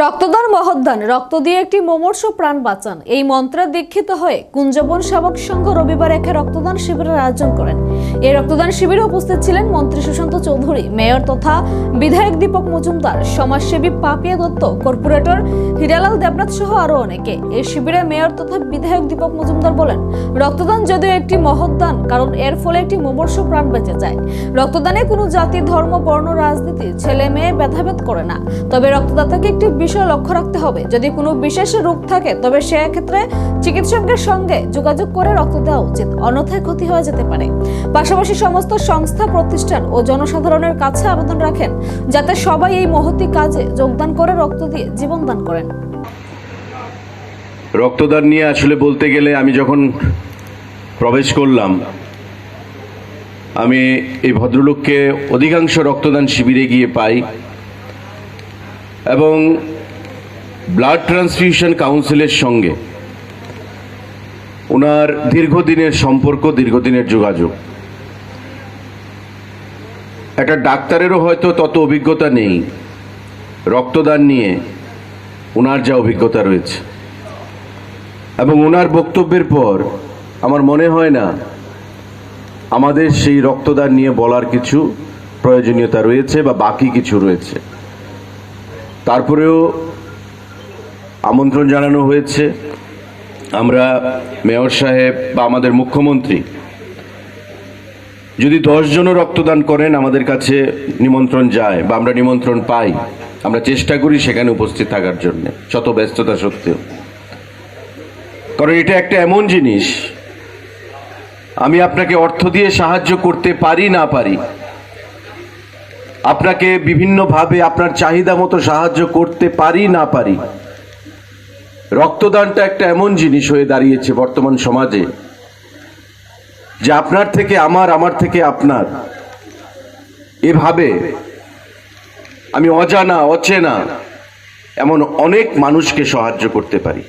রক্তদান মহদান রক্ত দিয়ে একটি মোমর্ষ প্রাণ বাঁচান। এই মন্ত্রে দীক্ষিত হয়ে কুঞ্জবন সেবক সংঘ রবিবার একে রক্তদান শিবিরের আয়োজন করেন। এই রক্তদান শিবিরে উপস্থিত ছিলেন মন্ত্রী সুশান্ত চৌধুরী, মেয়র তথা বিধায়ক দীপক মজুমদার, সমাজসেবী পাপিয়া দত্ত, কর্পোরেটর হীরালাল দেবনাথ সহ আরও অনেকে। এই শিবিরে মেয়র তথা বিধায়ক দীপক মজুমদার বলেন, রক্তদান যদিও একটি মহৎদান কারণ এর ফলে একটি মোমর্ষ প্রাণ বেঁচে যায়। রক্তদানে কোনো জাতি, ধর্ম, বর্ণ, রাজনীতি ছেলে মেয়ে ভেদাভেদ করে না। তবে রক্তদাতাকে একটি বিষয় লক্ষ্য রাখতে হবে। যদি কোনো বিশেষ রোগ থাকে, তবে সে ক্ষেত্রে চিকিৎসকের সঙ্গে যোগাযোগ করে রক্ত দেওয়া উচিত। অন্যথায় ক্ষতি হয়ে যেতে পারে। পাশাপাশি সমস্ত সংস্থা, প্রতিষ্ঠান ও জনসাধারণের কাছে আবেদন রাখেন, যাতে সবাই এই মহতি কাজে যোগদান করে রক্ত দিয়ে জীবন দান করেন। রক্তদান নিয়ে আসলে বলতে গেলে আমি যখন প্রবেশ করলাম, আমি এই ভদ্রলোককে অধিকাংশ রক্তদান শিবিরে গিয়ে পাই এবং ব্লাড ট্রান্সফিউশন কাউন্সিলের সঙ্গে। ওনার দীর্ঘদিনের সম্পর্ক, দীর্ঘদিনের যোগাযোগ। একটা ডাক্তারেরও হয়তো তত অভিজ্ঞতা নেই। রক্তদান নিয়ে ওনার যা অভিজ্ঞতা রয়েছে। এবং ওনার বক্তব্যের পর আমার মনে হয় না আমাদের সেই রক্তদান নিয়ে বলার কিছু প্রয়োজনীয়তা রয়েছে বা বাকি কিছু রয়েছে। তারপরেও আমন্ত্রণ জানানো হয়েছে। আমরা মেয়র সাহেব বা আমাদের মুখ্যমন্ত্রী যদি দশজনও রক্তদান করেন, আমাদের কাছে নিমন্ত্রণ যায় বা আমরা নিমন্ত্রণ পাই, আমরা চেষ্টা করি সেখানে উপস্থিত থাকার জন্য শত ব্যস্ততা সত্ত্বেও। কারণ এটা একটা এমন জিনিস, আমি আপনাকে অর্থ দিয়ে সাহায্য করতে পারি না পারি, আপনাকে বিভিন্নভাবে আপনার চাহিদা মতো সাহায্য করতে পারি না পারি রক্তদানটা একটা এমন জিনিস হয়ে দাঁড়িয়েছে বর্তমান সমাজে, যে আপনার থেকে আমার আমার থেকে আপনার। এভাবে আমি অজানা, অচেনা এমন অনেক মানুষকে সাহায্য করতে পারি।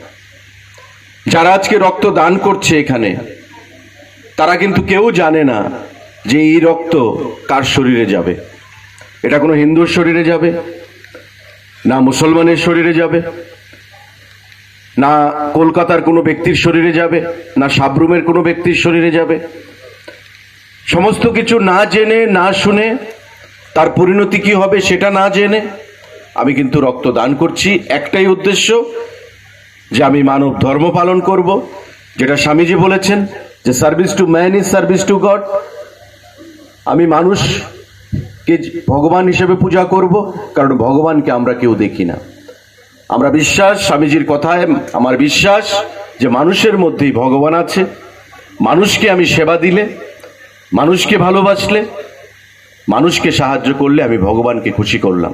যারা আজকে রক্ত দান করছে এখানে, তারা কিন্তু কেউ জানে না যে এই রক্ত কার শরীরে যাবে। এটা কোনো হিন্দুর শরীরে যাবে, না মুসলমানের শরীরে যাবে না কলকাতার কোনো ব্যক্তির শরীরে যাবে, না সাবরুমের কোনো ব্যক্তির শরীরে যাবে। সমস্ত কিছু না জেনে, না শুনে তার পরিণতি কি হবে সেটা না জেনে আমি কিন্তু রক্ত দান করছি। একটাই উদ্দেশ্য যে আমি মানব ধর্ম পালন করব, যেটা স্বামীজি বলেছেন যে service to man is service to god আমি মানুষকে ভগবান হিসেবে পূজা করব, কারণ ভগবানকে আমরা কেউ দেখি না। আমরা বিশ্বাস, স্বামীজির কথায় আমার বিশ্বাস যে মানুষের মধ্যেই ভগবান আছে। মানুষকে আমি সেবা দিলে, মানুষকে ভালোবাসলে, মানুষকে সাহায্য করলে আমি ভগবানকে খুশি করলাম।